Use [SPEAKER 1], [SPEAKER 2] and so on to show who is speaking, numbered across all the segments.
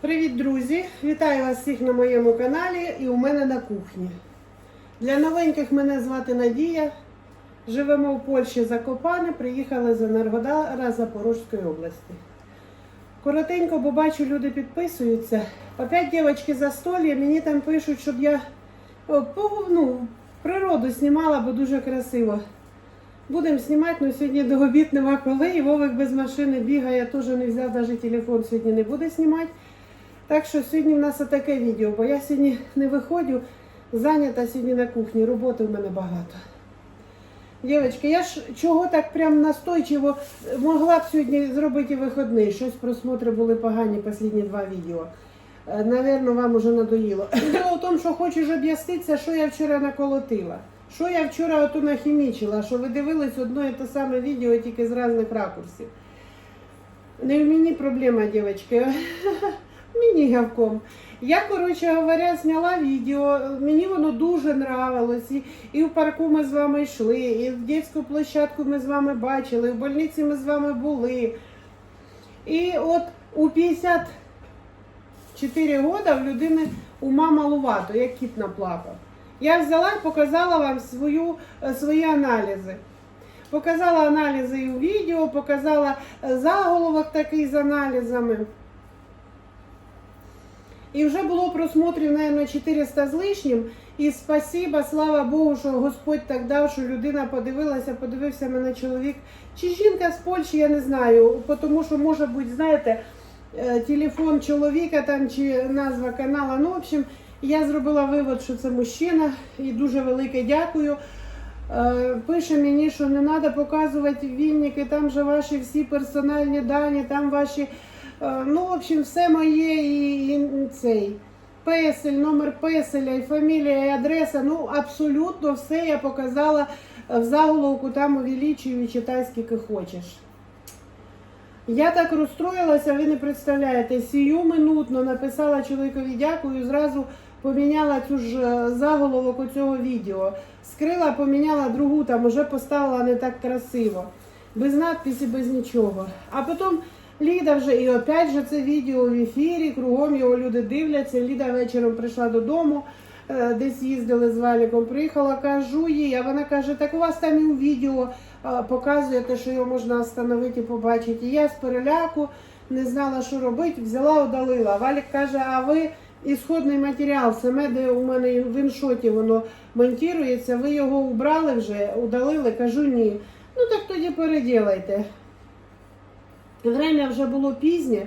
[SPEAKER 1] Привіт, друзі! Вітаю вас всіх на моєму каналі і у мене на кухні. Для новеньких мене звати Надія. Живемо в Польщі Закопане, приїхали з Енергодара Запорізької області. Коротенько, бо бачу, люди підписуються. Опять дівчатки за столі, мені там пишуть, щоб я ну, природу знімала, бо дуже красиво. Будемо знімати, але сьогодні до обід нема коли. І Вовик без машини бігає, теж не взяв навіть телефон, сьогодні не буде знімати. Так що сьогодні в нас таке відео, бо я сьогодні не виходжу, зайнята сьогодні на кухні, роботи в мене багато. Дівчатки, я ж чого так прям настойчиво могла б сьогодні зробити вихідний. Щось просмотри були погані останні два відео. Е, Наверно, вам уже надоїло. Діло в тому, що хочеш об'яснитися, що я вчора наколотила. Що я вчора ото нахімічила, що ви дивились одно і те саме відео, тільки з різних ракурсів. Не в мені проблема, дівчатки. Мені гавком. Я, коротше говоря, зняла відео. Мені воно дуже нравилось. І, і в парку ми з вами йшли, і в дитячу площадку ми з вами бачили, і в больниці ми з вами були. І от у 54 роки в людини ума малувато, як кіт наплакав. Я взяла і показала вам свою, е, свої аналізи. Показала аналізи і у відео, показала е, заголовок такий з аналізами. І вже було просмотрів, мабуть, 400 з лишнім. І спасіба, слава Богу, що Господь так дав, що людина подивилася, подивився мене чоловік. Чи жінка з Польщі, я не знаю. Тому що, може бути, знаєте, е, телефон чоловіка там чи назва канала. Ну, в общем, я зробила вивод, що це мужчина, і дуже велике дякую. Е, Пише мені, що не треба показувати вінники, там же ваші всі персональні дані, там ваші, ну, в общем, все моє і, і цей. Песель, номер песеля, і фамілія, і адреса. Ну, абсолютно все я показала в заголовку, там увеличую, читай скільки хочеш. Я так розстроїлася, ви не представляєте. Сію минутно написала чоловікові дякую, зразу поміняла цю ж е, заголовок у цього відео. Скрила, поміняла другу, там уже поставила не так красиво. Без надписі, без нічого. А потім Ліда вже і опять же це відео в ефірі, кругом його люди дивляться. Ліда вечором прийшла додому, е, десь їздили з валіком, приїхала, кажу їй, а вона каже, так у вас там і у відео е, показуєте, що його можна встановити і побачити. І я з переляку не знала, що робити, взяла, удалила. Валік каже, а ви ісходний матеріал, саме де у мене в іншоті воно монтується, ви його убрали вже, удалили, кажу ні. Ну так тоді переділайте. Время вже було пізнє.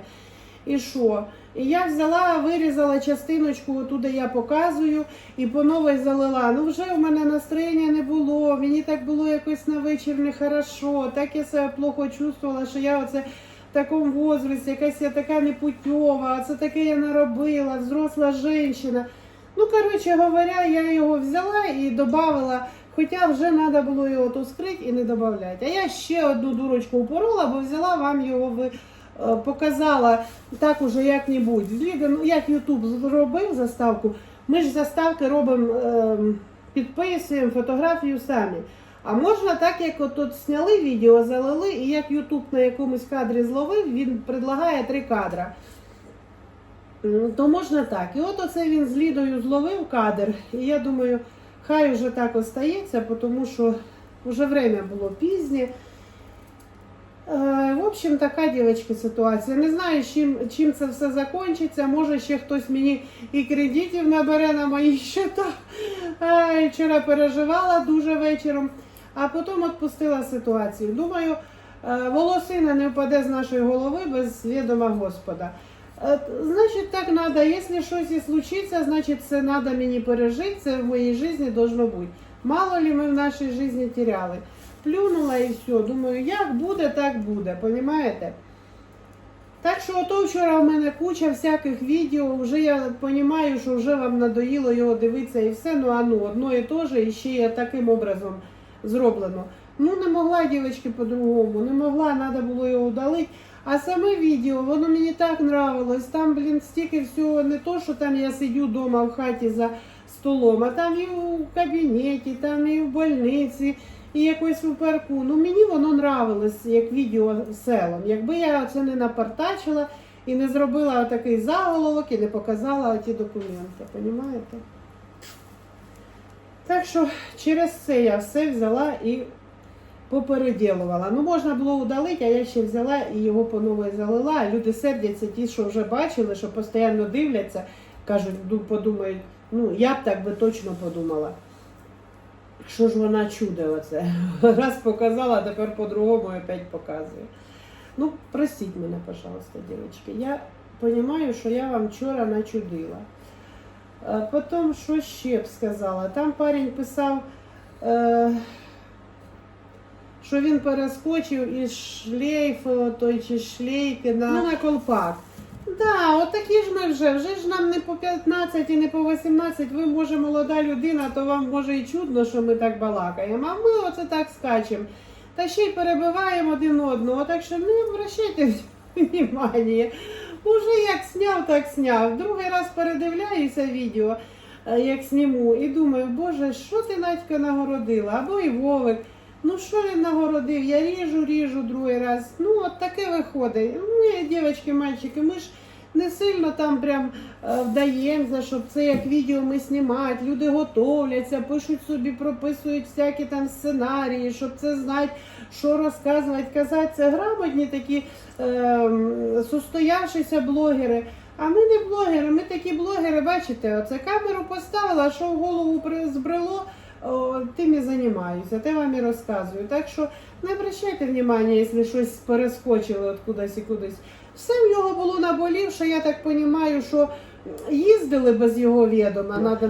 [SPEAKER 1] І що? І я взяла, вирізала частиночку, туди я показую, і по новій залила. Ну вже в мене настроєння не було. Мені так було якось на вечір нехорошо. Так я себе плохо чувствувала, що я оце в такому возрасті, якась я така непутьова, а це таке я наробила, взросла жінка. Ну, коротше говоря, я його взяла і додавала, хоча вже треба було його тут скрити і не додавати. А я ще одну дурочку упорола, бо взяла вам його ви. е, Показала так уже як-небудь. Ну як Ютуб зробив заставку, ми ж заставки робимо, е, підписуємо фотографію самі. А можна так, як от тут зняли відео, залили, і як Ютуб на якомусь кадрі зловив, він предлагає три кадра. То можна так. І от оце він з Лідою зловив кадр. І я думаю, хай вже так остається, тому що вже время було пізнє. Е, В общем, така дівчатки ситуація. Не знаю, чим, чим це все закінчиться. Може, ще хтось мені і кредитів набере на мої щита. Вчора переживала дуже вечором, а потім відпустила ситуацію. Думаю, е, волосина не впаде з нашої голови без відома Господа. Значить, так треба. Якщо щось і случиться, значить це треба мені пережити, це в моїй житті должно бути. Мало ли ми в нашій житті теряли. Плюнула і все. Думаю, як буде, так буде. Понімаєте? Так що ото вчора в мене куча всяких відео, вже я розумію, що вже вам надоїло його дивитися і все, ну а ну, одно і те ж, і ще є таким образом зроблено. Ну не могла дівчатки по-другому, не могла, треба було його удалити. А саме відео, воно мені так нравилось. Там, блін, стільки всього, не то, що там я сидю вдома в хаті за столом, а там і у кабінеті, там і в больниці, і якось у парку. Ну мені воно нравилось, як відео селом. Якби я це не напартачила, і не зробила такий заголовок і не показала ті документи. Понімаєте? Так що через це я все взяла і попереділувала. Ну, можна було удалити, а я ще взяла і його по новій залила. Люди сердяться, ті, що вже бачили, що постійно дивляться, кажуть, ну подумають, ну я б так би точно подумала. Що ж вона чудо оце? Раз показала, тепер по-другому опять показує. Ну, простіть мене, пожалуйста, дівчатки. Я розумію, що я вам вчора начудила. Потім, що ще б сказала? Там парень писав, е, що він перескочив із шлейфу, той чи шлейки на, ну, на колпак. Да, от такі ж ми вже, вже ж нам не по 15 і не по 18, ви може молода людина, то вам може і чудно, що ми так балакаємо, а ми оце так скачемо. Та ще й перебиваємо один одного, так що не обращайте внимання. Уже як сняв, так сняв. Другий раз передивляюся відео, е, як зніму, і думаю, боже, що ти Надька нагородила? Або і Вовик. Ну що він нагородив? Я ріжу, ріжу другий раз. Ну, от таке виходить. Ми, дівчатки, мальчики, ми ж не сильно там прям е, вдаємося, щоб це як відео ми знімають. Люди готовляться, пишуть собі, прописують всякі там сценарії, щоб це знати, що розказувати, казати. Це грамотні такі е, состоявшіся блогери. А ми не блогери, ми такі блогери, бачите, оце камеру поставила, що в голову збрело, тим і займаюся, те вам і розказую. Так що не обращайте внимання, якщо щось перескочило от кудись і кудись. Все в нього було наболівше, я так розумію, що їздили без його відома. Надо...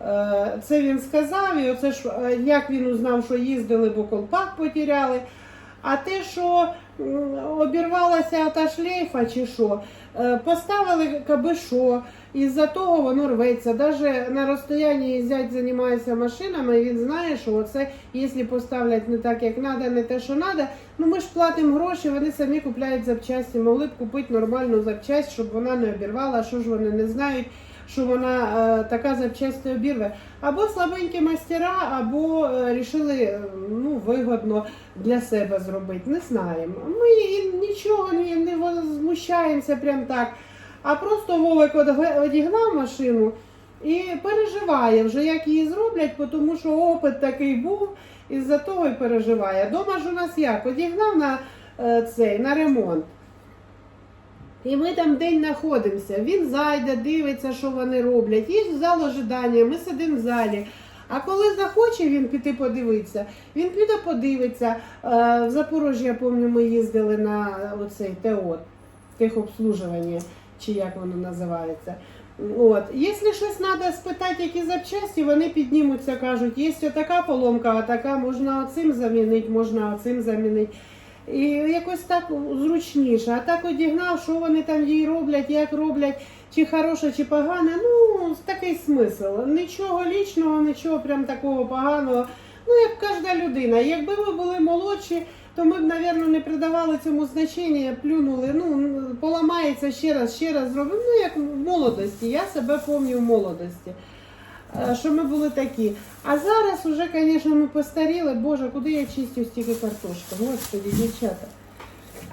[SPEAKER 1] Е, Це він сказав, і оце ж е, як він узнав, що їздили, бо колпак потеряли. А те, що обірвалася та шлейфа чи що, е, поставили каби що, із-за того воно рветься. Навіть на розстоянні зять займається машинами, він знає, що оце, якщо поставлять не так, як треба, не те, що треба, ну ми ж платимо гроші, вони самі купляють запчасті, могли б купити нормальну запчасть, щоб вона не обірвала, що ж вони не знають. Що вона е, така запчасть обірве, або слабенькі мастера, або е, рішили е, ну, вигодно для себе зробити. Не знаємо. Ми нічого не, не возмущаємося прям так. А просто Вовик одігнав машину і переживає вже, як її зроблять, тому що опит такий був, і за того і переживає. Дома ж у нас як? Одігнав на е, цей на ремонт. І ми там день знаходимося. Він зайде, дивиться, що вони роблять. Є зал ожидання, ми сидимо в залі. А коли захоче він піти подивитися, він піде подивиться. Е, В Запорожжі, я пам'ятаю, ми їздили на оцей ТО, техобслужування, чи як воно називається. От. Якщо щось треба спитати, які запчасті, вони піднімуться, кажуть, є така поломка, а така можна оцим замінити, можна оцим замінити. І якось так зручніше. А так одігнав, що вони там їй роблять, як роблять, чи хороше, чи погане. Ну, такий смисл. Нічого лічного, нічого прям такого поганого. Ну, як кожна людина. Якби ми були молодші, то ми б, мабуть, не придавали цьому значення, плюнули. Ну, поламається ще раз, ще раз зробимо. Ну, як в молодості. Я себе пам'ятаю в молодості. Е, Що ми були такі. А зараз уже, звісно, ми постаріли. Боже, куди я чистю стільки картошки? Господи, дівчата.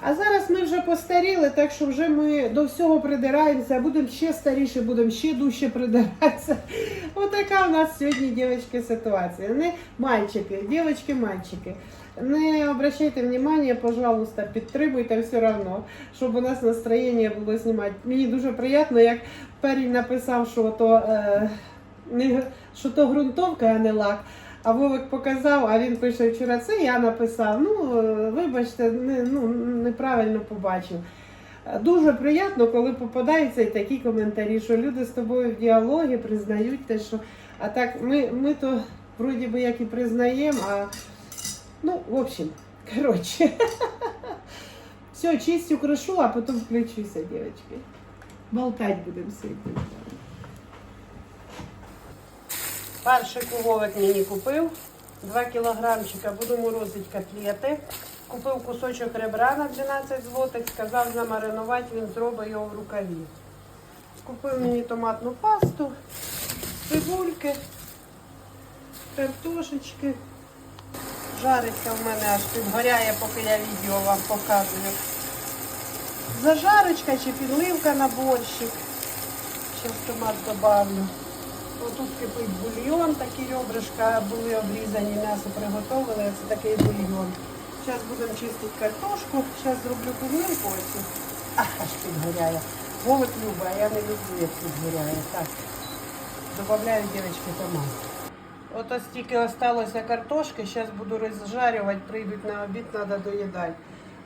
[SPEAKER 1] А зараз ми вже постаріли, так що вже ми до всього придираємося, будемо ще старіше, будемо ще дужче придиратися. Отака у нас сьогодні, дівчатки, ситуація. Не мальчики, дівчатки, мальчики. Не обращайте внимания, пожалуйста, підтримуйте все одно, щоб у нас настроєння було знімати. Мені дуже приємно, як парень написав, що то, е, не, що то ґрунтовка, а не лак. А Вовик показав, а він пише вчора, це я написав. Ну, е, вибачте, не, ну, неправильно побачив. Дуже приємно, коли попадаються такі коментарі, що люди з тобою в діалогі признають те, що. А так ми, ми то вроді би як і признаємо, а ну, в общем, коротше. Все, чистю крошу, а потім включуся, дівчатки. Болтать будемо сьогодні. Перший Вовик мені купив 2 кілограмчика, буду морозити котлети. Купив кусочок ребра на 12 злотих, сказав замаринувати, він зробить його в рукаві. Купив мені томатну пасту, цибульки, картошечки. Жариться в мене аж підгоряє, поки я відео вам показую. зажарочка чи підливка на борщик. Зараз томат добавлю. Отут кипить бульйон, такі ребрышка були обрізані, м'ясо приготовили, це такий бульйон. Зараз будемо чистити картошку, зараз зроблю підливку оцю. Аж підгоряє. Вовик любить, а я не люблю, як підгоряє. Так, добавляю, дівчатки, томат. Ото стільки осталося картошки, зараз буду розжарювати, прийдуть на обід, треба доїдати.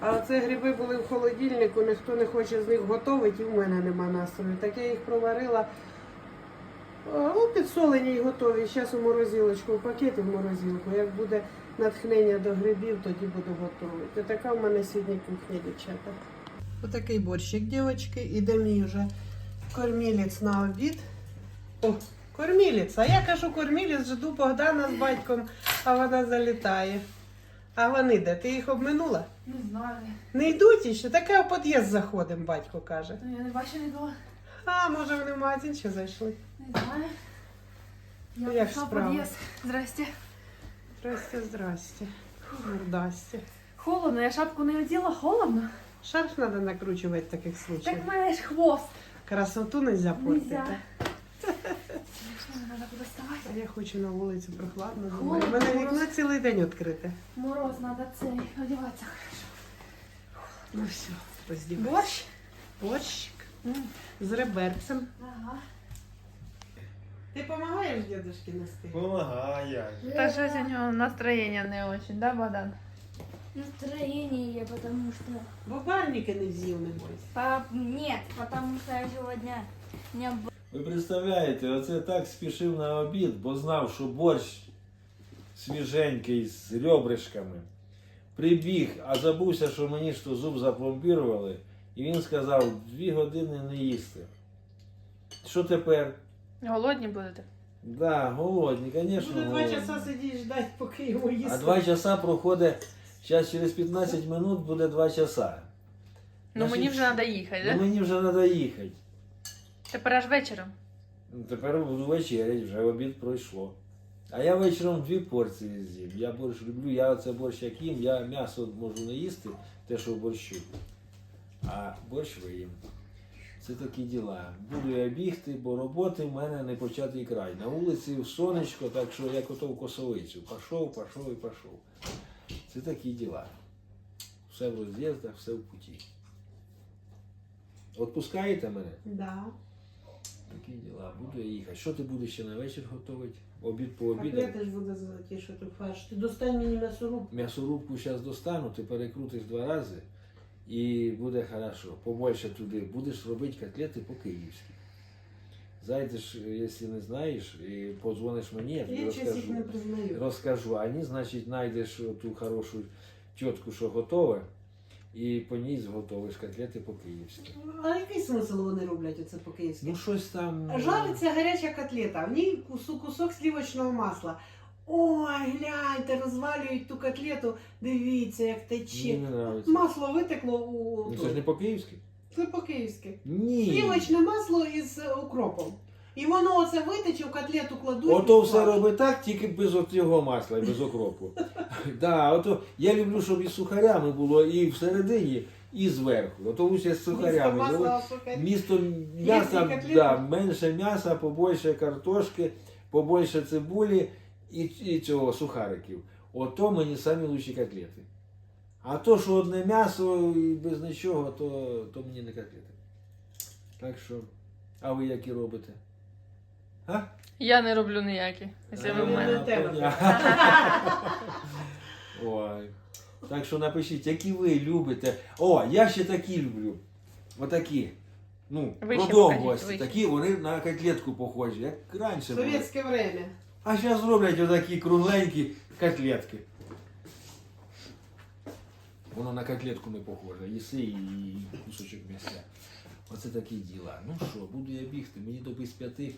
[SPEAKER 1] А оце гриби були в холодильнику, ніхто не хоче з них готувати, і в мене нема настрою. Так я їх проварила. Ну, підсолені й готові. Зараз у морозилочку, в пакети в морозилку. Як буде натхнення до грибів, тоді буду готувати. Така в мене сьогодні кухня, дівчата. Отакий борщик, дівчатки. Іде мій вже кормілець на обід. О, кормілець. А я кажу кормілець, жду Богдана з батьком, а вона залітає. А вони де? Ти їх обминула?
[SPEAKER 2] Не знаю.
[SPEAKER 1] Не йдуть іще, таке в під'їзд заходимо, батько каже.
[SPEAKER 2] Ну, Я не бачу нікого.
[SPEAKER 1] А, може вони в магазин ще зайшли.
[SPEAKER 2] Не знаю.
[SPEAKER 1] Ну,
[SPEAKER 2] Я
[SPEAKER 1] як
[SPEAKER 2] прийшла в
[SPEAKER 1] справа?
[SPEAKER 2] під'їзд. Здрасте.
[SPEAKER 1] Здрасте, здрасте. Мордасте.
[SPEAKER 2] Холодно, я шапку не оділа, холодно.
[SPEAKER 1] Шарф треба накручувати в таких случаях.
[SPEAKER 2] Так в мене ж хвост.
[SPEAKER 1] Красоту нельзя портити.
[SPEAKER 2] Нельзя. Що, треба куди ставати?
[SPEAKER 1] А я хочу на вулицю прохладно.
[SPEAKER 2] Холодно,
[SPEAKER 1] У мене вікно цілий день відкрите.
[SPEAKER 2] Мороз, треба цей, одягатися хорошо.
[SPEAKER 1] Ну все, роздівайся.
[SPEAKER 2] Борщ?
[SPEAKER 1] Борщик. З реберцем.
[SPEAKER 2] Ага.
[SPEAKER 1] Ти допомагаєш дідушці нести?
[SPEAKER 3] Помагає.
[SPEAKER 2] Та щось у нього настроєння не очень, да, Богдан?
[SPEAKER 4] Настроение, потому что...
[SPEAKER 1] Бо барники не з'їв, небось.
[SPEAKER 4] Пап, нет, потому что я сегодня не б-
[SPEAKER 3] Ви представляєте, оце так спішив на обід, бо знав, що борщ свіженький з ребришками. Прибіг, а забувся, що мені ж то зуб запломбірували, і він сказав, дві години не їсти. Що тепер?
[SPEAKER 2] Голодні будете?
[SPEAKER 3] Да, голодні, звісно.
[SPEAKER 1] Буде два часа сидіти ждати, поки йому їсти.
[SPEAKER 3] А два часа проходить, зараз через 15 минут буде два часа.
[SPEAKER 2] Ну
[SPEAKER 3] Значить,
[SPEAKER 2] мені вже треба їхати,
[SPEAKER 3] Ну
[SPEAKER 2] да?
[SPEAKER 3] мені вже треба їхати.
[SPEAKER 2] Тепер аж вечором.
[SPEAKER 3] Ну, Тепер буду вечерять, вже обід пройшло. А я вечором дві порції з'їм. Я борщ люблю, я оце борщ як їм, я м'ясо можу не їсти, те, що в борщу. А борщ виїм. Це такі діла. Буду я бігти, бо роботи в мене не початий край. На вулиці сонечко, так що як ото в косовицю. Пішов, пішов і пішов. Це такі діла. Все в роз'їздах, все в путі. Отпускаєте мене?
[SPEAKER 1] Да.
[SPEAKER 3] Такі діла, буду я їхати. Що ти будеш ще на вечір готувати? Обід по обіду.
[SPEAKER 1] Котлети ж буде золоті, що ти фарш. Ти достань мені м'ясорубку.
[SPEAKER 3] М'ясорубку зараз достану, ти перекрутиш два рази і буде хорошо. Побольше туди. Будеш робити котлети по-київськи. Зайдеш, якщо не знаєш, і подзвониш мені, я тобі
[SPEAKER 1] Я
[SPEAKER 3] розкажу.
[SPEAKER 1] не.
[SPEAKER 3] Розкажу. А ні, значить, знайдеш ту хорошу тітку, що готова, і по ній зготовиш котлети по-київськи.
[SPEAKER 1] А який смисл вони роблять оце по-київськи?
[SPEAKER 3] Ну, щось там.
[SPEAKER 1] Жариться гаряча котлета, в ній кусок, сливочного масла. Ой, гляньте, розвалюють ту котлету. Дивіться, як
[SPEAKER 3] Мені
[SPEAKER 1] тече.
[SPEAKER 3] не подобається.
[SPEAKER 1] Масло витекло у.
[SPEAKER 3] Ну, це ж не по-київськи?
[SPEAKER 1] Це по-київськи.
[SPEAKER 3] Ні.
[SPEAKER 1] Сливочне масло із е, укропом. І воно оце витече в котлету кладуть.
[SPEAKER 3] Ото
[SPEAKER 1] і
[SPEAKER 3] все робить так, тільки без от його масла і без окропу. да, ото, я люблю, щоб і сухарями було і всередині, і зверху. Ото лучше з сухарями.
[SPEAKER 1] Місто масла, сухарі.
[SPEAKER 3] Місто м'яса, да, менше м'яса, побольше картошки, побольше цибулі і, і цього сухариків. Ото мені самі лучші котлети. А то, що одне м'ясо і без нічого, то, то мені не котлети. Так що, а ви які робите? А?
[SPEAKER 2] Я не роблю ніякі. Якщо ви в мене.
[SPEAKER 1] не
[SPEAKER 3] Ой. Так що напишіть, які ви любите. О, я ще такі люблю. Отакі. Ну,
[SPEAKER 2] Вище
[SPEAKER 3] продовгості.
[SPEAKER 2] покажіть.
[SPEAKER 3] Такі вони на котлетку похожі, як раніше були.
[SPEAKER 1] Совєтське время.
[SPEAKER 3] А зараз роблять отакі кругленькі котлетки. Воно на котлетку не похоже. Їси і кусочок м'яса. Оце такі діла. Ну що, буду я бігти, мені до без п'яти е,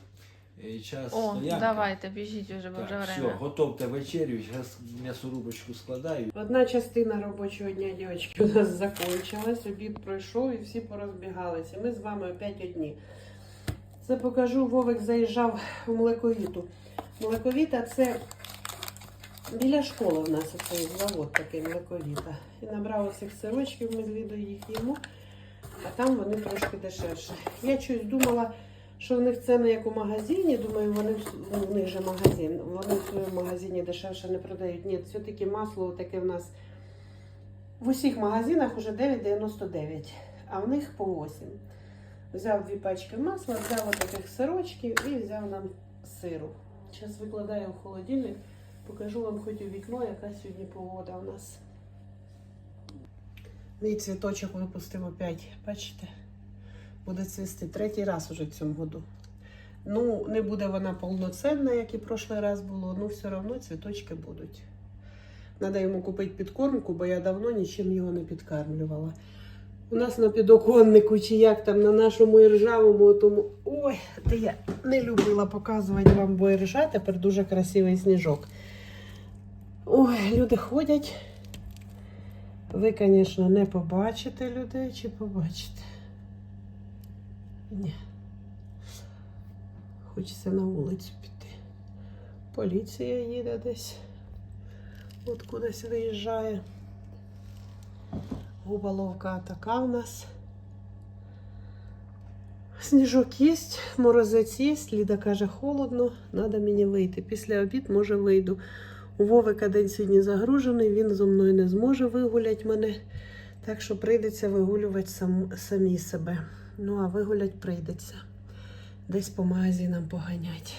[SPEAKER 3] час
[SPEAKER 2] О,
[SPEAKER 3] стоянка.
[SPEAKER 2] давайте, біжіть вже, бо
[SPEAKER 3] Так,
[SPEAKER 2] вже
[SPEAKER 3] все, готовте вечерю, зараз м'ясорубочку складаю.
[SPEAKER 1] Одна частина робочого дня, дівчатки, у нас закончилась, обід пройшов і всі порозбігалися. Ми з вами опять одні. Це покажу, Вовик заїжджав у млековіту. Млековіта це біля школи в нас цей завод такий млековіта. І набрав усіх сирочків, ми з їх їмо. а там вони трошки дешевше. Я щось думала, що в них ціни як у магазині. Думаю, вони ну, в них же магазин. Вони в своєму магазині дешевше не продають. Ні, все-таки масло таке в нас в усіх магазинах уже 9,99, а в них по 8. Взяв дві пачки масла, взяв таких сирочків і взяв нам сиру. Зараз викладаю в холодильник, покажу вам хоч у вікно, яка сьогодні погода у нас. Мій цвіточок випустив опять, бачите? Буде цвісти третій раз уже в цьому году. Ну, не буде вона повноцінна, як і прошлий раз було, ну все одно цвіточки будуть. Треба йому купити підкормку, бо я давно нічим його не підкармлювала. У нас на підоконнику, чи як там на нашому іржавому, тому. Ой, де я не любила показувати вам, бо іржа тепер дуже красивий сніжок. Ой, люди ходять. Ви, звісно, не побачите людей чи побачите? Ні. Хочеться на вулицю піти. Поліція їде десь. От кудись виїжджає. Губоловка така в нас. Сніжок є, морозець є. Ліда каже, холодно, треба мені вийти. Після обід, може, вийду. У Вовика день сьогодні загружений, він зо мною не зможе вигуляти мене. Так що прийдеться вигулювати сам, самі себе. Ну, а вигулять прийдеться. Десь по магазинам поганять.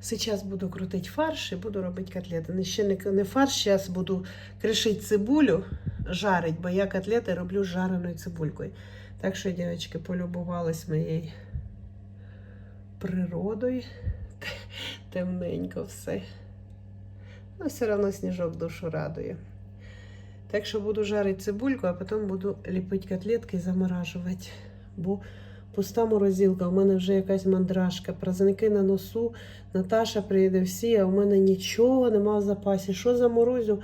[SPEAKER 1] Зараз буду крутити фарш і буду робити котлети. Ще не, фарш, зараз буду кришити цибулю, жарить, бо я котлети роблю з жареною цибулькою. Так що, дівчатки, полюбувались моєю природою. Темненько все. Ну, все одно сніжок душу радує. Так що буду жарити цибульку, а потім буду ліпити котлетки і заморажувати. Бо пуста морозилка, у мене вже якась мандражка, праздники на носу, Наташа прийде всі, а у мене нічого нема в запасі. Що заморозю,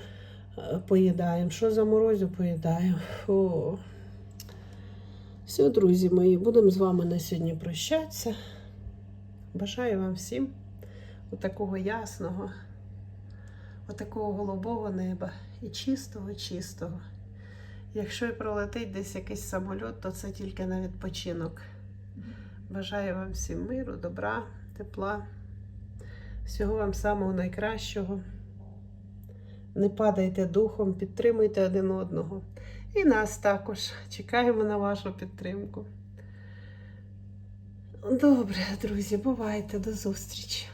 [SPEAKER 1] е, поїдаємо. Що заморозю, поїдаємо. Фу. Все, друзі мої, будемо з вами на сьогодні прощатися. Бажаю вам всім отакого ясного, отакого голубого неба і чистого, чистого. Якщо і пролетить десь якийсь самоліт, то це тільки на відпочинок. Бажаю вам всім миру, добра, тепла, всього вам самого найкращого. Не падайте духом, підтримуйте один одного. І нас також. Чекаємо на вашу підтримку. Добре, друзі, бувайте, до зустрічі.